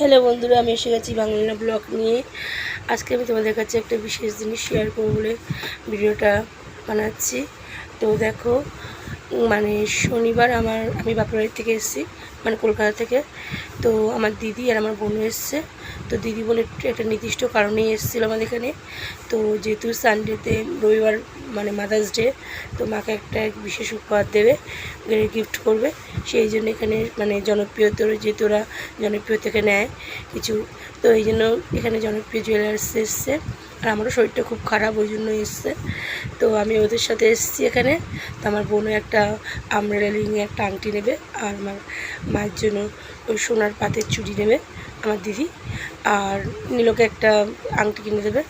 Hello বন্ধুরা, আমি এসে গেছি বাংলা ব্লগ নিয়ে। আজকে আমি তোমাদের কাছে একটা বিশেষ জিনিস শেয়ার করব বলে ভিডিওটা বানাচ্ছি। তো দেখো মানে শনিবার আমার, আমি বাপের থেকে এসেছি মানে কলকাতা থেকে। তো আমার দিদি আর আমার বোন এসছে। তো দিদি বলে একটু নির্দিষ্ট কারণেই এসেছিল আমাদের এখানে। তো যেহেতু সানডেতে রবিবার মানে মাদার্স ডে তো মাকে একটা বিশেষ উপহার দেবে গিফট করবে। সেই জন্য এখানে মানে জনপ্রিয়তর যেহেতু ওরা জনপ্রিয় থেকে নেয় কিছু। তো এই জন্য এখানে জনপ্রিয় জুয়েলার্স এসছে। আর আমারও শরীরটা খুব খারাপ, ওই জন্য এসছে। তো আমি ওদের সাথে এসেছি এখানে। তো আমার বোনও একটা আমরেলা রিংয়ে একটা আংটি নেবে, আর আমার মায়ের জন্য ওই সোনার পাতের চুড়ি নেবে। আমার দিদি। আর নীলকে একটা আংটি কিনে দেবে।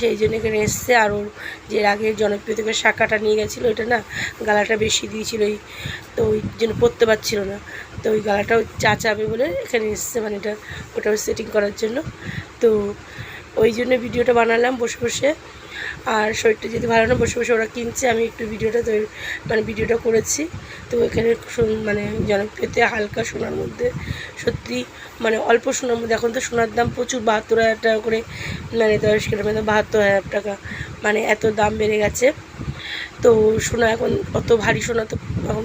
সেই জন্য এখানে এসছে। আর ওর যে আগে জনপ্রিয়তাকে শাখাটা নিয়ে গেছিল, ওইটা না গালাটা বেশি দিয়েছিল ওই, তো ওই জন্য পরতে পারছিল না। তো ওই গালাটাও চাচাবে বলে এখানে এসছে মানে এটা ওটাও সেটিং করার জন্য। তো ওই জন্য ভিডিওটা বানালাম বসে বসে। আর শরীরটা যদি ভালো না, বসে বসে ওরা কিনছে, আমি একটু ভিডিওটা তৈরি মানে ভিডিওটা করেছি। তো এখানে মানে জনপ্রিয়তে হালকা সোনার মধ্যে, সত্যি মানে অল্প সোনার মধ্যে, এখন তো সোনার দাম প্রচুর, বাহাত্তর হাজার টাকা করে মানে দশ কিলো মানে বাহাত্তর হাজার টাকা মানে এত দাম বেড়ে গেছে। তো সোনা এখন অত ভারী সোনা তো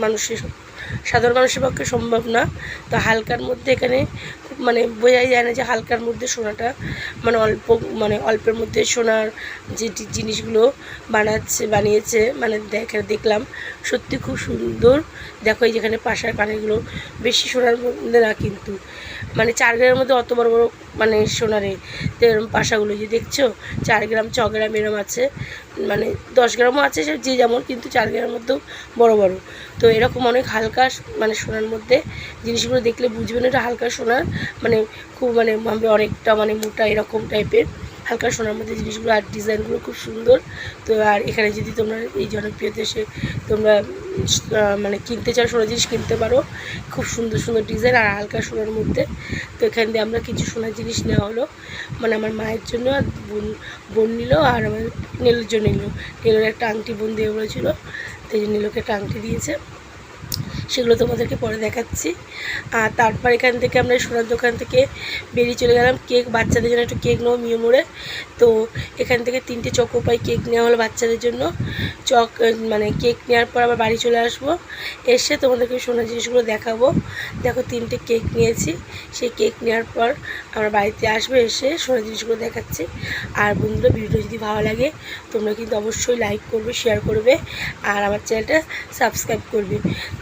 মানুষের, সাধারণ মানুষের পক্ষে সম্ভব না। তো হালকার মধ্যে এখানে মানে বোঝাই যায় না যে হালকার মধ্যে সোনাটা মানে অল্প মানে অল্পের মধ্যে সোনার যে জিনিসগুলো বানাচ্ছে, বানিয়েছে মানে দেখে, দেখলাম। সত্যি খুব সুন্দর। দেখো এই যেখানে পাশার কানেরগুলো, বেশি সোনার মধ্যে না কিন্তু। মানে চার গ্রামের মধ্যে অত বড় বড় মানে সোনারে, তো এরকম পাশাগুলো যে দেখছ? চার গ্রাম, ছ গ্রাম এরম আছে। মানে দশ গ্রামও আছে, সে যে যেমন, কিন্তু চার গ্রামের মধ্যেও বড় বড়। তো এরকম অনেক হালকা মানে সোনার মধ্যে জিনিসগুলো দেখলে বুঝবেন এটা হালকা সোনার মানে খুব মানে অনেকটা মানে মোটা এরকম টাইপের হালকা সোনার মধ্যে জিনিসগুলো আর ডিজাইনগুলো খুব সুন্দর। তো আর এখানে যদি তোমরা এই জনপ্রিয়তে এসে তোমরা মানে কিনতে চাও সোনার জিনিস কিনতে পারো। খুব সুন্দর সুন্দর ডিজাইন আর হালকা সোনার মধ্যে। তো এখান দিয়ে আমরা কিছু সোনার জিনিস নেওয়া হলো। মানে আমার মায়ের জন্য আর বোন বোন নিল আর আমার নীলের জন্য নিল। নীলের একটা আংটি বোন দিয়ে বলেছিলো, তো এই জন্য নীলকে একটা আংটি দিয়েছে। সেগুলো তোমাদেরকে পরে দেখাচ্ছি। আর তারপর এখান থেকে আমরা সোনার দোকান থেকে বেরিয়ে চলে গেলাম কেক, বাচ্চাদের জন্য একটু কেক নেব মিও মোড়ে। তো এখান থেকে তিনটে চকোপাই কেক নেওয়া হলো বাচ্চাদের জন্য। চক মানে কেক নেওয়ার পর আবার বাড়ি চলে আসব। এসে তোমাদেরকে সোনার জিনিসগুলো দেখাবো। দেখো তিনটে কেক নিয়েছি। সেই কেক নেওয়ার পর আমরা বাড়িতে আসব, এসে সোনার জিনিসগুলো দেখাচ্ছি। আর বন্ধুরা ভিডিও যদি ভালো লাগে, তোমরা কিন্তু অবশ্যই লাইক করবে শেয়ার করবে, আর আমার চ্যানেলটা সাবস্ক্রাইব করবে।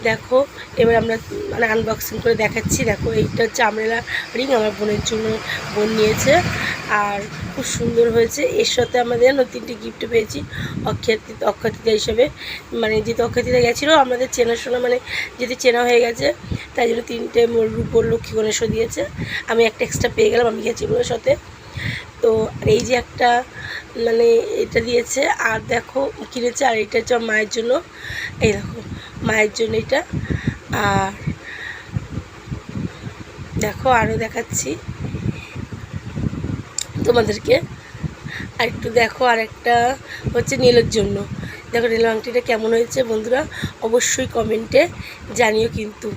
দেখো এবার আমরা মানে আনবক্সিং করে দেখাচ্ছি। দেখো, এইটা হচ্ছে আমরেলা রিং আমার বোনের জন্য বোন নিয়েছে। আর খুব সুন্দর হয়েছে। এর সাথে আমাদের না তিনটে গিফট পেয়েছি অক্ষাতি অক্ষাতিথা হিসেবে। মানে যেহেতু অক্ষাতিথা গেছিল, আমাদের চেনাশোনা মানে যেহেতু চেনা হয়ে গেছে, তাই জন্য তিনটে রূপোর লক্ষ্মী গণেশও দিয়েছে। আমি একটা এক্সট্রা পেয়ে গেলাম, আমি গেছি ওগুলোর সাথে। তো এই যে একটা মানে এটা দিয়েছে, আর দেখো, কিনেছে, আর এটা হচ্ছে আমার মায়ের জন্য। এই দেখো। মায়ের জন্য এটা। আর দেখো আরও দেখাচ্ছি। তোমাদেরকে আর একটু দেখো আর একটা হচ্ছে নীলের জন্য। দেখো নীল আংটিটা কেমন হয়েছে বন্ধুরা? অবশ্যই কমেন্টে জানিও কিন্তু।